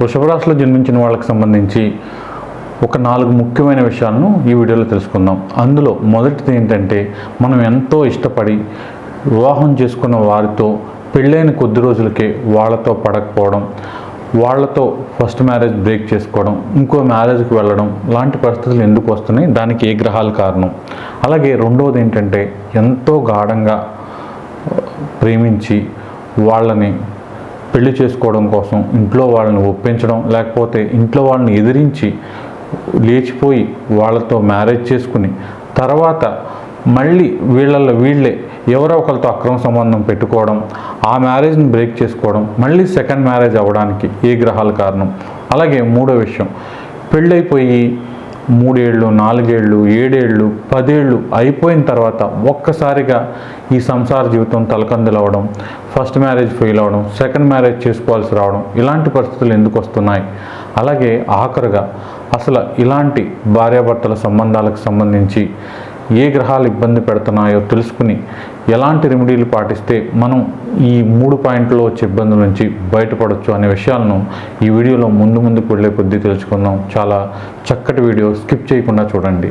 వృషభరాశిలో జన్మించిన వాళ్ళకి సంబంధించి ఒక నాలుగు ముఖ్యమైన విషయాలను ఈ వీడియోలో తెలుసుకుందాం. అందులో మొదటిది ఏంటంటే మనం ఎంతో ఇష్టపడి వివాహం చేసుకున్న వారితో పెళ్ళైన కొద్ది రోజులకే వాళ్ళతో పడకపోవడం వాళ్ళతో ఫస్ట్ మ్యారేజ్ బ్రేక్ చేసుకోవడం ఇంకో మ్యారేజ్కి వెళ్ళడం లాంటి పరిస్థితులు ఎందుకు వస్తున్నాయి? దానికి ఏ గ్రహాలు కారణం? అలాగే రెండవది ఏంటంటే ఎంతో గాఢంగా ప్రేమించి వాళ్ళని పెళ్ళి చేసుకోవడం కోసం ఇంట్లో వాళ్ళని ఒప్పించడం లేకపోతే ఇంట్లో వాళ్ళని ఎదిరించి లేచిపోయి వాళ్ళతో మ్యారేజ్ చేసుకుని తర్వాత మళ్ళీ వీళ్ళల్లో వీళ్ళే ఎవరో ఒకరితో అక్రమ సంబంధం పెట్టుకోవడం ఆ మ్యారేజ్ని బ్రేక్ చేసుకోవడం మళ్ళీ సెకండ్ మ్యారేజ్ అవ్వడానికి ఏ గ్రహాల కారణం? అలాగే మూడో విషయం పెళ్ళైపోయి మూడేళ్ళు నాలుగేళ్ళు ఏడేళ్ళు పదేళ్ళు అయిపోయిన తర్వాత ఒక్కసారిగా ఈ సంసార జీవితం తలకందులవడం ఫస్ట్ మ్యారేజ్ ఫెయిల్ అవ్వడం సెకండ్ మ్యారేజ్ చేసుకోవాల్సి రావడం ఇలాంటి పరిస్థితులు ఎందుకు వస్తున్నాయి? అలాగే ఆఖరుగా అసలు ఇలాంటి భార్యాభర్తల సంబంధాలకు సంబంధించి ఏ గ్రహాలు ఇబ్బంది పెడుతున్నాయో తెలుసుకుని ఎలాంటి రెమెడీలు పాటిస్తే మనం ఈ మూడు పాయింట్లో వచ్చే ఇబ్బందుల నుంచి బయటపడవచ్చు అనే విషయాలను ఈ వీడియోలో ముందు ముందుకు వెళ్ళే కొద్దీ తెలుసుకుందాం. చాలా చక్కటి వీడియో స్కిప్ చేయకుండా చూడండి.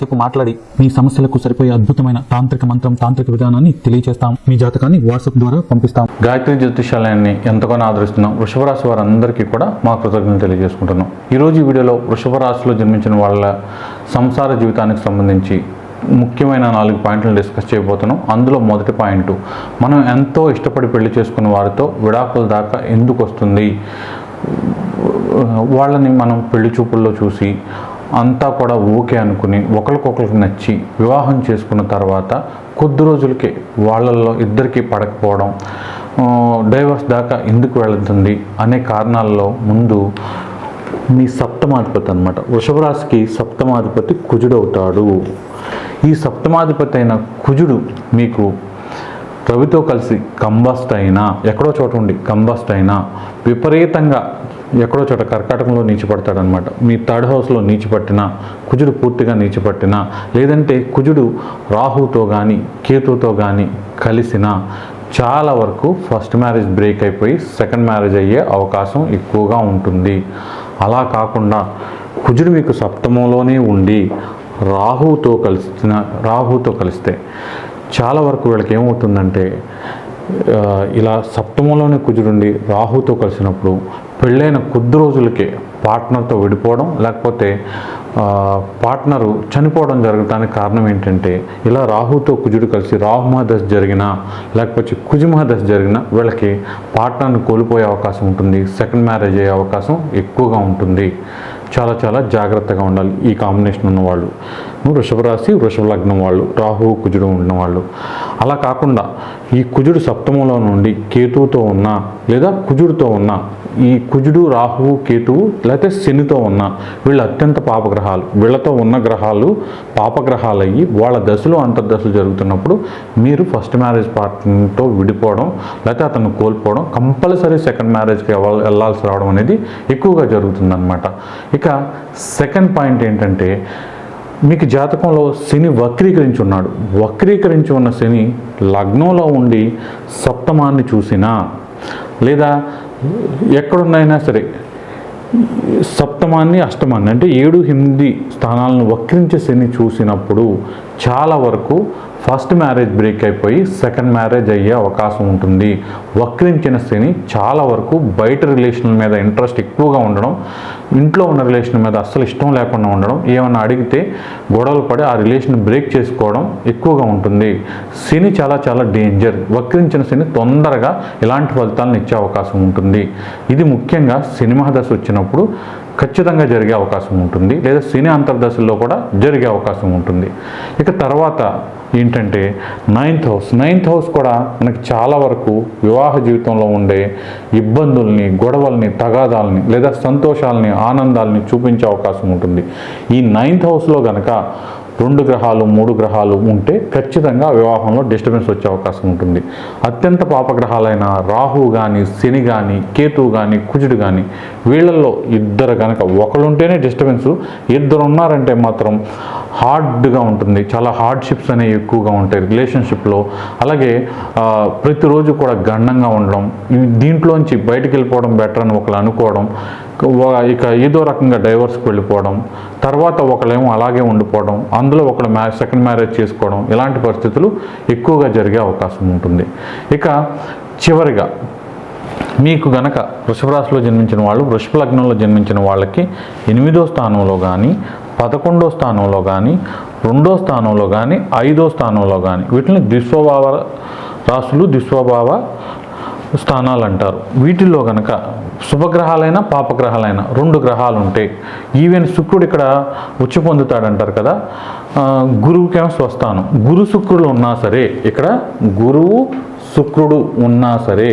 సేపు మాట్లాడి మీ సమస్యలకు సరిపోయే అద్భుతమైన తాంత్రిక మంత్రం తాంత్రిక విధానాన్ని తెలియజేస్తాం మీ జాతకాన్ని వాట్సాప్ ద్వారా పంపిస్తాం. గాయత్రి జ్యోతిషాలయాన్ని ఎంతగానో ఆదరిస్తున్నాం. వృషభ రాశి వారందరికీ కూడా మా కృతజ్ఞతలు తెలియజేసుకుంటున్నాం. ఈరోజు ఈ వీడియోలో వృషభ రాశిలో జన్మించిన వాళ్ళ సంసార జీవితానికి సంబంధించి ముఖ్యమైన నాలుగు పాయింట్లు డిస్కస్ చేయబోతున్నాం. అందులో మొదటి పాయింట్ మనం ఎంతో ఇష్టపడి పెళ్ళి చేసుకున్న వారితో విడాకుల దాకా ఎందుకు వస్తుంది? వాళ్ళని మనం పెళ్ళి చూపుల్లో చూసి అంతా కూడా ఓకే అనుకుని ఒకరికొకరికి నచ్చి వివాహం చేసుకున్న తర్వాత కొద్ది రోజులకే వాళ్ళల్లో ఇద్దరికీ పడకపోవడం డైవర్స్ దాకా ఎందుకు వెళుతుంది అనే కారణాల్లో ముందు మీ సప్తమాధిపతి అనమాట వృషభరాశికి సప్తమాధిపతి సప్తమాధిపతి కుజుడవుతాడు. ఈ సప్తమాధిపతి అయిన కుజుడు మీకు రవితో కలిసి కంబస్ట్ అయినా ఎక్కడో చోట ఉండి కంబస్ట్ అయినా విపరీతంగా ఎక్కడో చోట కర్కాటకంలో నీచిపడతాడనమాట. మీ థర్డ్ హౌస్లో నీచిపట్టినా కుజుడు పూర్తిగా నీచిపట్టినా లేదంటే కుజుడు రాహుతో కానీ కేతుతో కానీ కలిసిన చాలా వరకు ఫస్ట్ మ్యారేజ్ బ్రేక్ అయిపోయి సెకండ్ మ్యారేజ్ అయ్యే అవకాశం ఎక్కువగా ఉంటుంది. అలా కాకుండా కుజుడు మీకు సప్తమంలోనే ఉండి రాహుతో కలిసిన రాహుతో కలిస్తే చాలా వరకు వీళ్ళకి ఏమవుతుందంటే ఇలా సప్తమంలోనే కుజుడుండి రాహుతో కలిసినప్పుడు పెళ్ళైన కొద్ది రోజులకే పార్ట్నర్తో విడిపోవడం లేకపోతే పార్ట్నరు చనిపోవడం జరగడానికి కారణం ఏంటంటే ఇలా రాహుతో కుజుడు కలిసి రాహుమహ దశ జరిగినా లేకపోతే కుజుమహ దశ జరిగినా వీళ్ళకి పార్ట్నర్ని కోల్పోయే అవకాశం ఉంటుంది. సెకండ్ మ్యారేజ్ అయ్యే అవకాశం ఎక్కువగా ఉంటుంది. చాలా చాలా జాగ్రత్తగా ఉండాలి ఈ కాంబినేషన్ ఉన్నవాళ్ళు. వృషభ రాశి వృషభ లగ్నం వాళ్ళు రాహు కుజుడు ఉన్న వాళ్ళు. అలా కాకుండా ఈ కుజుడు సప్తమంలో నుండి కేతువుతో ఉన్న లేదా కుజుడితో ఉన్న ఈ కుజుడు రాహువు కేతువు లేకపోతే శనితో ఉన్న వీళ్ళు అత్యంత పాపగ్రహాలు. వీళ్ళతో ఉన్న గ్రహాలు పాపగ్రహాలు అయ్యి వాళ్ళ దశలు అంతర్దశలు జరుగుతున్నప్పుడు మీరు ఫస్ట్ మ్యారేజ్ పార్ట్నర్తో విడిపోవడం లేకపోతే అతను కోల్పోవడం కంపల్సరీ సెకండ్ మ్యారేజ్కి వెళ్ళాల్సి రావడం అనేది ఎక్కువగా జరుగుతుందన్నమాట. ఇక సెకండ్ పాయింట్ ఏంటంటే మీకు జాతకంలో శని వక్రీకరించి ఉన్నాడు వక్రీకరించి ఉన్న శని లగ్నంలో ఉండి సప్తమాన్ని చూసినా లేదా ఎక్కడున్నైనా సరే సప్తమాన్ని అష్టమాన్ని అంటే ఏడు ఎనిమిది స్థానాలను వక్రించే శని చూసినప్పుడు చాలా వరకు ఫస్ట్ మ్యారేజ్ బ్రేక్ అయిపోయి సెకండ్ మ్యారేజ్ అయ్యే అవకాశం ఉంటుంది. వక్రించిన శని చాలా వరకు బయట రిలేషన్ల మీద ఇంట్రెస్ట్ ఎక్కువగా ఉండడం ఇంట్లో ఉన్న రిలేషన్ మీద అస్సలు ఇష్టం లేకుండా ఉండడం ఏమన్నా అడిగితే గొడవలు పడి ఆ రిలేషన్ బ్రేక్ చేసుకోవడం ఎక్కువగా ఉంటుంది. శని చాలా చాలా డేంజర్ వక్రించిన శని తొందరగా ఇలాంటి ఫలితాలను ఇచ్చే అవకాశం ఉంటుంది. ఇది ముఖ్యంగా సినిమా దశ వచ్చినప్పుడు ఖచ్చితంగా జరిగే అవకాశం ఉంటుంది. లేదా సినీ అంతర్దశల్లో కూడా జరిగే అవకాశం ఉంటుంది. ఇక తర్వాత ఏంటంటే నైన్త్ హౌస్ నైన్త్ హౌస్ కూడా మనకి చాలా వరకు వివాహ జీవితంలో ఉండే ఇబ్బందుల్ని గొడవల్ని తగాదాలని లేదా సంతోషాలని ఆనందాలని చూపించే అవకాశం ఉంటుంది. ఈ నైన్త్ హౌస్లో గనక రెండు గ్రహాలు మూడు గ్రహాలు ఉంటే ఖచ్చితంగా వివాహంలో డిస్టర్బెన్స్ వచ్చే అవకాశం ఉంటుంది. అత్యంత పాపగ్రహాలైన రాహు కానీ శని కానీ కేతువు కానీ కుజుడు కానీ వీళ్ళల్లో ఇద్దరు కనుక ఒకరుంటేనే డిస్టర్బెన్స్ ఇద్దరు ఉన్నారంటే మాత్రం హార్డ్గా ఉంటుంది. చాలా హార్డ్షిప్స్ అనేవి ఎక్కువగా ఉంటాయి రిలేషన్షిప్లో. అలాగే ప్రతిరోజు కూడా గండంగా ఉండడం దీంట్లోంచి బయటకు వెళ్ళిపోవడం బెటర్ అని ఒకరు అనుకోవడం ఇక ఏదో రకంగా డైవర్స్కి వెళ్ళిపోవడం తర్వాత ఒకళ్ళేమో అలాగే ఉండిపోవడం అందులో ఒకళ్ళు మ్యా సెకండ్ మ్యారేజ్ చేసుకోవడం ఇలాంటి పరిస్థితులు ఎక్కువగా జరిగే అవకాశం ఉంటుంది. ఇక చివరిగా మీకు గనక వృషభ రాశిలో జన్మించిన వాళ్ళు వృషభ లగ్నంలో జన్మించిన వాళ్ళకి ఎనిమిదో స్థానంలో కానీ పదకొండో స్థానంలో కానీ రెండో స్థానంలో కానీ ఐదో స్థానంలో కానీ వీటిని దిస్వభావ రాసులు దిస్వభావ స్థానాలు అంటారు వీటిల్లో కనుక శుభగ్రహాలైనా పాపగ్రహాలైనా రెండు గ్రహాలు ఉంటాయి ఈవెన్ శుక్రుడు ఇక్కడ ఉచ్చి పొందుతాడంటారు కదా గురువుకేమో స్వస్థానం. గురు శుక్రులు ఉన్నా సరే ఇక్కడ గురువు శుక్రుడు ఉన్నా సరే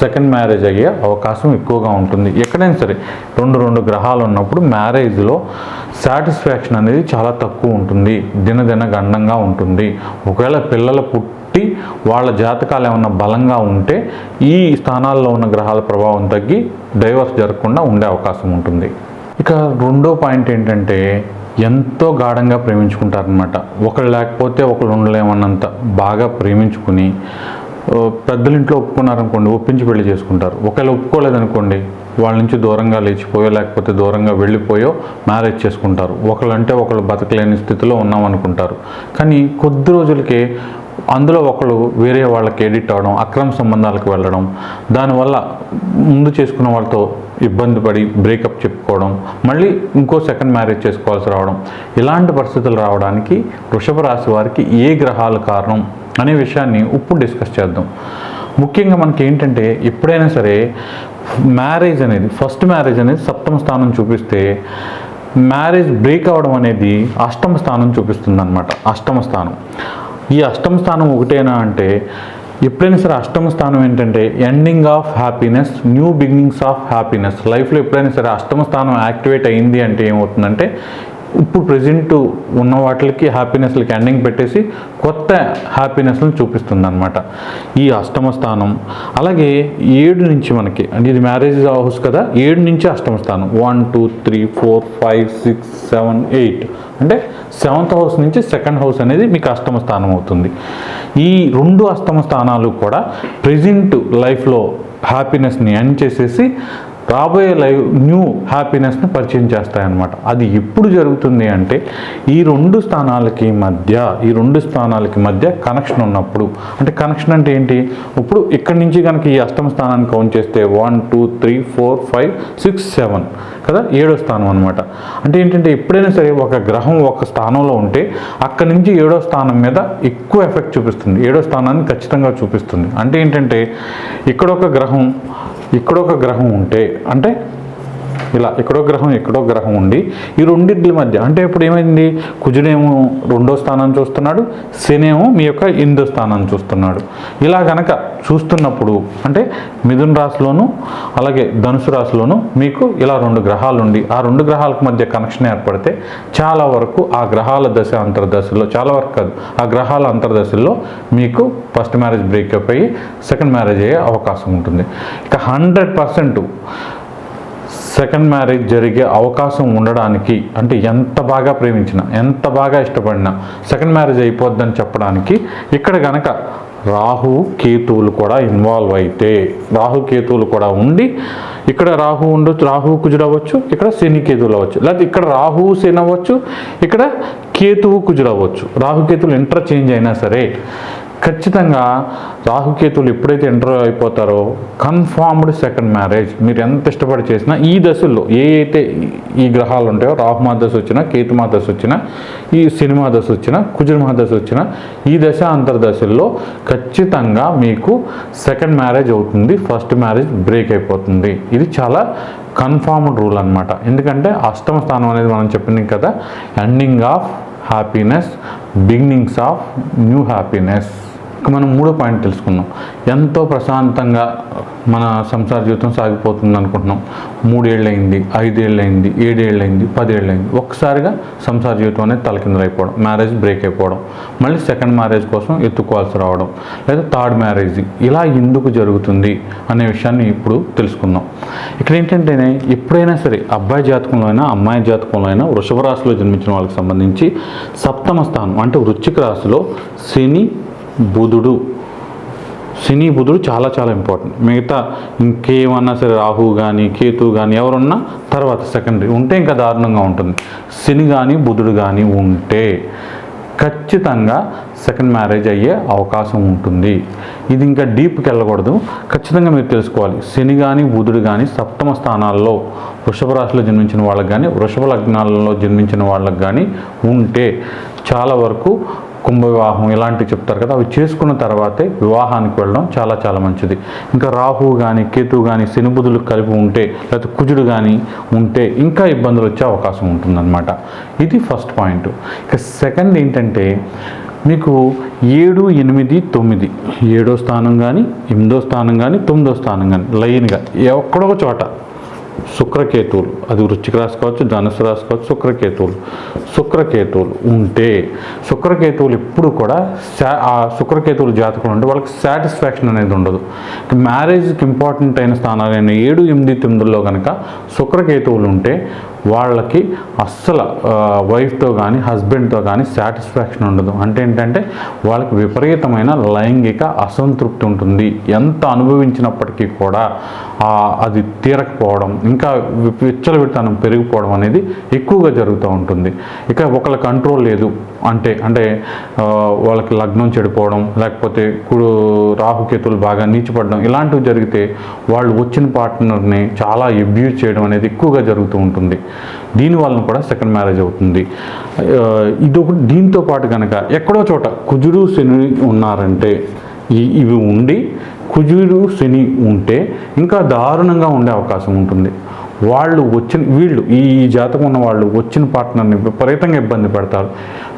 సెకండ్ మ్యారేజ్ అయ్యే అవకాశం ఎక్కువగా ఉంటుంది. ఎక్కడైనా సరే రెండు రెండు గ్రహాలు ఉన్నప్పుడు మ్యారేజ్లో సాటిస్ఫాక్షన్ అనేది చాలా తక్కువ ఉంటుంది. దినదిన గండంగా ఉంటుంది. ఒకవేళ పిల్లల పుట్ కాబట్టి వాళ్ళ జాతకాలు ఏమైనా బలంగా ఉంటే ఈ స్థానాల్లో ఉన్న గ్రహాల ప్రభావం తగ్గి డైవర్స్ జరగకుండా ఉండే అవకాశం ఉంటుంది. ఇక రెండో పాయింట్ ఏంటంటే ఎంతో గాఢంగా ప్రేమించుకుంటారనమాట ఒకళ్ళు లేకపోతే ఒకళ్ళు ఉండలేమన్నంత బాగా ప్రేమించుకుని పెద్దలింట్లో ఒప్పుకున్నారనుకోండి ఒప్పించి పెళ్ళి చేసుకుంటారు. ఒకవేళ ఒప్పుకోలేదనుకోండి వాళ్ళ నుంచి దూరంగా లేచిపోయో లేకపోతే దూరంగా వెళ్ళిపోయో మ్యారేజ్ చేసుకుంటారు. ఒకళ్ళంటే ఒకళ్ళు బతకలేని స్థితిలో ఉన్నామనుకుంటారు. కానీ కొద్ది రోజులకే అందులో ఒకళ్ళు వేరే వాళ్ళకి ఎడిట్ అవ్వడం అక్రమ సంబంధాలకు వెళ్ళడం దానివల్ల ముందు చేసుకున్న వాళ్ళతో ఇబ్బంది పడి బ్రేకప్ చెప్పుకోవడం మళ్ళీ ఇంకో సెకండ్ మ్యారేజ్ చేసుకోవాల్సి రావడం ఇలాంటి పరిస్థితులు రావడానికి వృషభ రాశి వారికి ఏ గ్రహాలు కారణం అనే విషయాన్ని ఇప్పుడు డిస్కస్ చేద్దాం. ముఖ్యంగా మనకి ఏంటంటే ఎప్పుడైనా సరే మ్యారేజ్ అనేది ఫస్ట్ మ్యారేజ్ అనేది సప్తమ స్థానం చూపిస్తే మ్యారేజ్ బ్రేక్ అవ్వడం అనేది అష్టమ స్థానం చూపిస్తుంది అనమాట అష్టమ స్థానం. ఈ అష్టమ స్థానం ఒకటేనా అంటే ఎప్పుడైనా సరే అష్టమ స్థానం ఏంటంటే ending of happiness new beginnings of happiness లైఫ్లో ఎప్పుడైనా సరే అష్టమ స్థానం యాక్టివేట్ అయింది అంటే ఏమవుతుందంటే ఇప్పుడు ప్రజెంట్ ఉన్న వాటికి హ్యాపీనెస్లకి ఎండింగ్ పెట్టేసి కొత్త హ్యాపీనెస్లను చూపిస్తుంది అనమాట ఈ అష్టమ స్థానం. అలాగే ఏడు నుంచి మనకి అంటే ఇది మ్యారేజ్ హౌస్ కదా ఏడు నుంచి అష్టమ స్థానం. One two three four five six seven eight అంటే సెవెంత్ హౌస్ నుంచి సెకండ్ హౌస్ అనేది మీకు అష్టమ స్థానం అవుతుంది. ఈ రెండు అష్టమ స్థానాలు కూడా ప్రజెంట్ లైఫ్లో హ్యాపీనెస్ని ఎండ్ చేసేసి రాబోయే లైవ్ న్యూ హ్యాపీనెస్ని పరిచయం చేస్తాయన్నమాట. అది ఎప్పుడు జరుగుతుంది అంటే ఈ రెండు స్థానాలకి మధ్య ఈ రెండు స్థానాలకి మధ్య కనెక్షన్ ఉన్నప్పుడు. అంటే కనెక్షన్ అంటే ఏంటి? ఇప్పుడు ఇక్కడి నుంచి కనుక ఈ అష్టమ స్థానాన్ని కౌంట్ చేస్తే one two three four five six seven కదా? ఏడో స్థానం అనమాట అంటే ఏంటంటే ఎప్పుడైనా సరే ఒక గ్రహం ఒక స్థానంలో ఉంటే అక్కడి నుంచి ఏడో స్థానం మీద ఎక్కువ ఎఫెక్ట్ చూపిస్తుంది. ఏడో స్థానాన్ని ఖచ్చితంగా చూపిస్తుంది. అంటే ఏంటంటే ఇక్కడ ఒక గ్రహం ఇక్కడ ఒక గ్రహం ఉంటే అంటే ఇలా ఎక్కడో గ్రహం ఎక్కడో గ్రహం ఉండి ఈ రెండింటి మధ్య అంటే ఇప్పుడు ఏమైంది? కుజుడేమో రెండో స్థానం చూస్తున్నాడు శనేమో మీ యొక్క ఎనిమిదో స్థానాన్ని చూస్తున్నాడు. ఇలా కనుక చూస్తున్నప్పుడు అంటే మిథున రాశిలోను అలాగే ధనుసు రాశిలోను మీకు ఇలా రెండు గ్రహాలు ఉండి ఆ రెండు గ్రహాలకు మధ్య కనెక్షన్ ఏర్పడితే చాలా వరకు ఆ గ్రహాల దశ అంతర్దశలో చాలా వరకు కాదు ఆ గ్రహాల అంతర్దశల్లో మీకు ఫస్ట్ మ్యారేజ్ బ్రేకప్ అయ్యి సెకండ్ మ్యారేజ్ అయ్యే అవకాశం ఉంటుంది. ఇక హండ్రెడ్ పర్సెంట్ సెకండ్ మ్యారేజ్ జరిగే అవకాశం ఉండడానికి అంటే ఎంత బాగా ప్రేమించినా ఎంత బాగా ఇష్టపడినా సెకండ్ మ్యారేజ్ అయిపోద్దని చెప్పడానికి ఇక్కడ గనక రాహు కేతువులు కూడా ఇన్వాల్వ్ అయితే రాహు కేతువులు కూడా ఉండి ఇక్కడ రాహు ఉండొచ్చు రాహు కుజుడు అవ్వచ్చు ఇక్కడ శని కేతువులు అవ్వచ్చు. లేకపోతే ఇక్కడ రాహు శని అవ్వచ్చు ఇక్కడ కేతువు కుజుడు అవ్వచ్చు. రాహు కేతువులు ఇంటర్చేంజ్ అయినా సరే ఖచ్చితంగా రాహుకేతువులు ఎప్పుడైతే ఎంటర్ అయిపోతారో కన్ఫామ్డ్ సెకండ్ మ్యారేజ్ మీరు ఎంత ఇష్టపడి చేసినా ఈ దశల్లో ఏ అయితే ఈ గ్రహాలు ఉంటాయో రాహుమా దశ వచ్చినా కేతుమా దశ వచ్చినా ఈ సినిమా దశ వచ్చినా కుజుమా దశ వచ్చినా ఈ దశ అంతర్దశల్లో ఖచ్చితంగా మీకు సెకండ్ మ్యారేజ్ అవుతుంది ఫస్ట్ మ్యారేజ్ బ్రేక్ అయిపోతుంది. ఇది చాలా కన్ఫామ్డ్ రూల్ అనమాట ఎందుకంటే అష్టమ స్థానం అనేది మనం చెప్పింది కదా ending of happiness beginnings of new happiness మనం మూడో పాయింట్ తెలుసుకుందాం. ఎంతో ప్రశాంతంగా మన సంసార జీవితం సాగిపోతుంది అనుకుంటున్నాం. మూడేళ్ళు అయింది ఏడేళ్ళయింది పదేళ్ళయింది. ఏడేళ్ళు అయింది పదేళ్ళు అయింది ఒక్కసారిగా సంసార జీవితం అనేది తలకిందలైపోవడం మ్యారేజ్ బ్రేక్ అయిపోవడం మళ్ళీ సెకండ్ మ్యారేజ్ కోసం ఎత్తుకోవాల్సి రావడం లేదా థర్డ్ మ్యారేజ్ ఇలా ఎందుకు జరుగుతుంది అనే విషయాన్ని ఇప్పుడు తెలుసుకుందాం. ఇక్కడ ఏంటంటే ఎప్పుడైనా సరే అబ్బాయి జాతకంలో అయినా అమ్మాయి జాతకంలో అయినా వృషభ రాశిలో జన్మించిన వాళ్ళకి సంబంధించి సప్తమ స్థానం అంటే వృచ్చిక రాశిలో శని బుధుడు. శని బుధుడు చాలా చాలా ఇంపార్టెంట్ మిగతా ఇంకేమన్నా సరే రాహు కానీ కేతు కానీ ఎవరున్నా తర్వాత సెకండరీ ఉంటే ఇంకా దారుణంగా ఉంటుంది. శని కానీ బుధుడు కానీ ఉంటే ఖచ్చితంగా సెకండ్ మ్యారేజ్ అయ్యే అవకాశం ఉంటుంది. ఇది ఇంకా డీప్కి వెళ్ళకూడదు. ఖచ్చితంగా మీరు తెలుసుకోవాలి. శని కానీ బుధుడు కానీ సప్తమ స్థానాల్లో వృషభ రాశిలో జన్మించిన వాళ్ళకి కానీ వృషభ లగ్నాలలో జన్మించిన వాళ్ళకి కానీ ఉంటే చాలా వరకు కుంభ వివాహం ఇలాంటివి చెప్తారు కదా అవి చేసుకున్న తర్వాతే వివాహానికి వెళ్ళడం చాలా చాలా మంచిది. ఇంకా రాహు కానీ కేతు కానీ శనిబుధులు కలిపి ఉంటే లేకపోతే కుజుడు కానీ ఉంటే ఇంకా ఇబ్బందులు వచ్చే అవకాశం ఉంటుందన్నమాట. ఇది ఫస్ట్ పాయింట్. ఇక సెకండ్ ఏంటంటే మీకు ఏడు ఎనిమిది తొమ్మిది ఏడో స్థానం కానీ ఎనిమిదో స్థానం కానీ తొమ్మిదో స్థానం కానీ లైన్గా ఒక్కడొక ఒక చోట శుక్రకేతువులు. అది వృశ్చిక రాశి కావచ్చు ధనుసు రాశి కావచ్చు శుక్రకేతువులు. శుక్రకేతువులు ఉంటే శుక్రకేతువులు ఎప్పుడు కూడా శా ఆ శుక్రకేతువులు జాతకులు ఉంటే వాళ్ళకి సాటిస్ఫాక్షన్ అనేది ఉండదు. మ్యారేజ్కి ఇంపార్టెంట్ అయిన స్థానాలైన ఏడు ఎనిమిది తొమ్మిదిలో కనుక శుక్రకేతువులు ఉంటే వాళ్ళకి అస్సలు వైఫ్తో కానీ హస్బెండ్తో కానీ సాటిస్ఫాక్షన్ ఉండదు. అంటే ఏంటంటే వాళ్ళకి విపరీతమైన లైంగిక అసంతృప్తి ఉంటుంది. ఎంత అనుభవించినప్పటికీ కూడా అది తీరకపోవడం ఇంకా విచ్చలవిడతనం పెరిగిపోవడం అనేది ఎక్కువగా జరుగుతూ ఉంటుంది. ఇక ఒకళ్ళ కంట్రోల్ లేదు. అంటే అంటే వాళ్ళకి లగ్నం చెడిపోవడం లేకపోతే కుడు రాహుకేతులు బాగా నీచిపడడం ఇలాంటివి జరిగితే వాళ్ళు వచ్చిన పార్ట్నర్ని చాలా ఎబ్యూజ్ చేయడం అనేది ఎక్కువగా జరుగుతూ ఉంటుంది. దీని వలన కూడా సెకండ్ మ్యారేజ్ అవుతుంది. ఇదొకటి దీంతో పాటు కనుక ఎక్కడో చోట కుజుడు శని ఉన్నారంటే ఇవి ఉండి కుజుడు శని ఉంటే ఇంకా దారుణంగా ఉండే అవకాశం ఉంటుంది. వాళ్ళు వచ్చిన వీళ్ళు ఈ జాతకం ఉన్న వాళ్ళు వచ్చిన పార్ట్నర్ని విపరీతంగా ఇబ్బంది పెడతారు.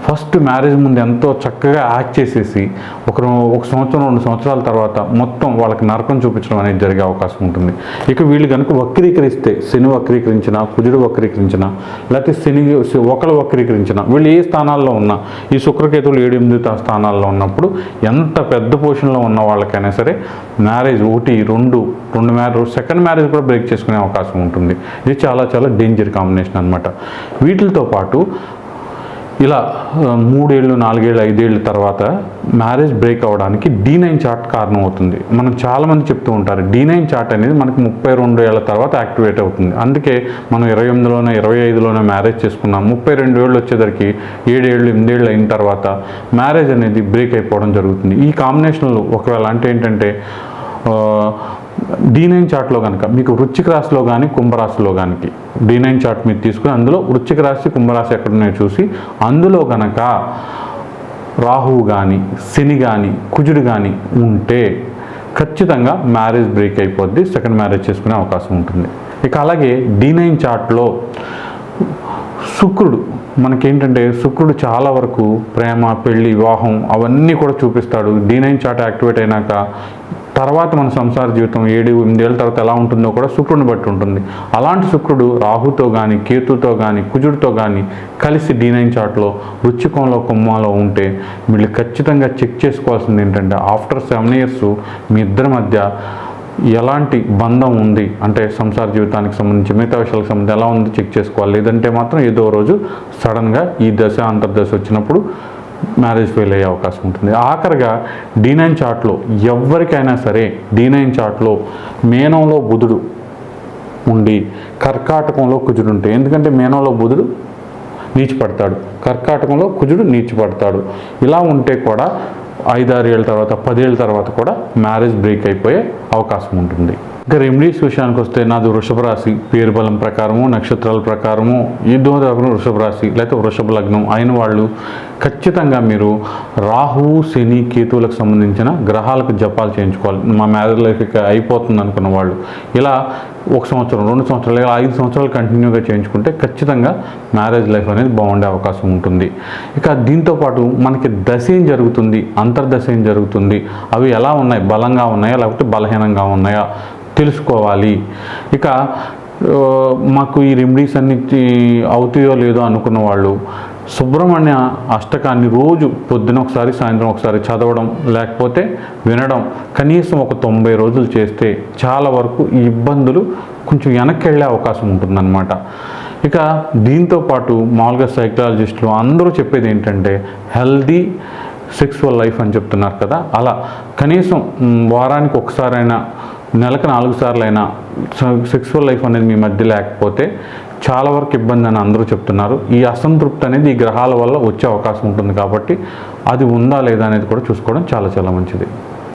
ఫస్ట్ మ్యారేజ్ ముందు ఎంతో చక్కగా యాక్ట్ చేసేసి ఒక ఒక సంవత్సరం రెండు సంవత్సరాల తర్వాత మొత్తం వాళ్ళకి నరకం చూపించడం అనేది జరిగే అవకాశం ఉంటుంది. ఇక వీళ్ళు కనుక వక్రీకరిస్తే శని వక్రీకరించిన కుజుడు వక్రీకరించిన లేకపోతే శని ఒకరు వక్రీకరించిన వీళ్ళు ఏ స్థానాల్లో ఉన్నా ఈ శుక్రకేతువులు ఏడు ఎనిమిది స్థానాల్లో ఉన్నప్పుడు ఎంత పెద్ద పొజిషన్లో ఉన్న వాళ్ళకైనా సరే మ్యారేజ్ ఒకటి రెండు రెండు మ్యారేజ్ సెకండ్ మ్యారేజ్ కూడా బ్రేక్ చేసుకునే అవకాశం ఉంటుంది. ఇది చాలా చాలా డేంజర్ కాంబినేషన్ అనమాట వీటితో పాటు ఇలా మూడేళ్ళు నాలుగేళ్ళు ఐదేళ్ళ తర్వాత మ్యారేజ్ బ్రేక్ అవ్వడానికి డీ నైన్ చార్ట్ కారణం అవుతుంది మనం చాలామంది చెప్తూ ఉంటారు డీ నైన్ చార్ట్ అనేది మనకి ముప్పై రెండు ఏళ్ళ తర్వాత యాక్టివేట్ అవుతుంది. అందుకే మనం ఇరవై ఎనిమిదిలోనే ఇరవై ఐదులోనే మ్యారేజ్ చేసుకున్నాం. ముప్పై రెండు ఏళ్ళు వచ్చేసరికి ఏడేళ్ళు ఎనిమిదేళ్ళు అయిన తర్వాత మ్యారేజ్ అనేది బ్రేక్ అయిపోవడం జరుగుతుంది. ఈ కాంబినేషన్లో ఒకవేళ అంటే ఏంటంటే డీనైన్ చార్ట్లో కనుక మీకు వృచ్చిక రాశిలో కానీ కుంభరాశిలో కానీ డీనైన్ చార్ట్ మీరు తీసుకుని అందులో వృచ్చిక రాశి కుంభరాశి ఎక్కడున్నాయో చూసి అందులో కనుక రాహువు కానీ శని కానీ కుజుడు కానీ ఉంటే ఖచ్చితంగా మ్యారేజ్ బ్రేక్ అయిపోద్ది సెకండ్ మ్యారేజ్ చేసుకునే అవకాశం ఉంటుంది. ఇక అలాగే డి నైన్ చార్ట్లో శుక్రుడు మనకేంటంటే శుక్రుడు చాలా వరకు ప్రేమ పెళ్ళి వివాహం అవన్నీ కూడా చూపిస్తాడు. డి నైన్ చార్ట్ యాక్టివేట్ అయినాక తర్వాత మన సంసార జీవితం ఏడు ఎనిమిదేళ్ళ తర్వాత ఎలా ఉంటుందో కూడా శుక్రుని బట్టి ఉంటుంది. అలాంటి శుక్రుడు రాహుతో కానీ కేతుతో కానీ కుజుడితో కానీ కలిసి డీనైన్ చాట్లో చార్ట్లో రుచికంలో ఉంటే వీళ్ళు ఖచ్చితంగా చెక్ చేసుకోవాల్సింది ఏంటంటే ఆఫ్టర్ సెవెన్ ఇయర్స్ మీ ఇద్దరి మధ్య ఎలాంటి బంధం ఉంది? అంటే సంసార జీవితానికి సంబంధించి మిగతా విషయాలకు సంబంధించి ఎలా ఉంది చెక్ చేసుకోవాలి? లేదంటే మాత్రం ఏదో రోజు సడన్గా ఈ దశ అంతర్దశ వచ్చినప్పుడు మ్యారేజ్ ఫెయిల్ అయ్యే అవకాశం ఉంటుంది. ఆఖరిగా డీ నైన్ చార్ట్లో ఎవరికైనా సరే డీ నైన్ చార్ట్లో మేనంలో బుధుడు ఉండి కర్కాటకంలో కుజుడు ఉంటాయి ఎందుకంటే మేనంలో బుధుడు నీచిపడతాడు. కర్కాటకంలో కుజుడు నీచిపడతాడు. ఇలా ఉంటే కూడా ఐదారు ఏళ్ళ తర్వాత పదేళ్ళ తర్వాత కూడా మ్యారేజ్ బ్రేక్ అయిపోయే అవకాశం ఉంటుంది. ఇంకా రెమెడీస్ విషయానికి వస్తే నాది వృషభ రాశి. పేరు బలం ప్రకారము నక్షత్రాల ప్రకారము యుద్ధం దోదాపు వృషభ రాశి లేకపోతే వృషభ లగ్నం అయిన వాళ్ళు ఖచ్చితంగా మీరు రాహువు శని కేతువులకు సంబంధించిన గ్రహాలకు జపాలు చేయించుకోవాలి. మా మ్యారేజ్ లైఫ్ ఇక అయిపోతుంది అనుకున్న వాళ్ళు. ఇలా ఒక సంవత్సరం రెండు సంవత్సరాలు ఇలా ఐదు సంవత్సరాలు కంటిన్యూగా చేయించుకుంటే ఖచ్చితంగా మ్యారేజ్ లైఫ్ అనేది బాగుండే అవకాశం ఉంటుంది. ఇక దీంతో పాటు మనకి దశ ఏం జరుగుతుంది? అంతర్దశ ఏం జరుగుతుంది? అవి ఎలా ఉన్నాయి? బలంగా ఉన్నాయా? లేకపోతే బలహీనంగా ఉన్నాయా? తెలుసుకోవాలి. ఇక మాకు ఈ రెమెడీస్ అన్ని అవుతాయో లేదో అనుకున్న వాళ్ళు సుబ్రహ్మణ్య అష్టకాన్ని రోజు పొద్దున ఒకసారి సాయంత్రం ఒకసారి చదవడం లేకపోతే వినడం కనీసం ఒక తొంభై రోజులు చేస్తే చాలా వరకు ఈ ఇబ్బందులు కొంచెం వెనక్కి వెళ్ళే అవకాశం ఉంటుందన్నమాట. ఇక దీంతో పాటు మామూలుగా సైకాలజిస్టులు అందరూ చెప్పేది ఏంటంటే హెల్దీ సెక్సువల్ లైఫ్ అని చెప్తున్నారు కదా అలా. కనీసం వారానికి ఒకసారైనా నెలకు నాలుగు సార్లు అయినా సెక్సువల్ లైఫ్ అనేది మీ మధ్య లేకపోతే చాలా వరకు ఇబ్బంది అని అందరూ చెప్తున్నారు. ఈ అసంతృప్తి అనేది ఈ గ్రహాల వల్ల వచ్చే అవకాశం ఉంటుంది కాబట్టి అది ఉందా లేదా అనేది కూడా చూసుకోవడం చాలా చాలా మంచిది.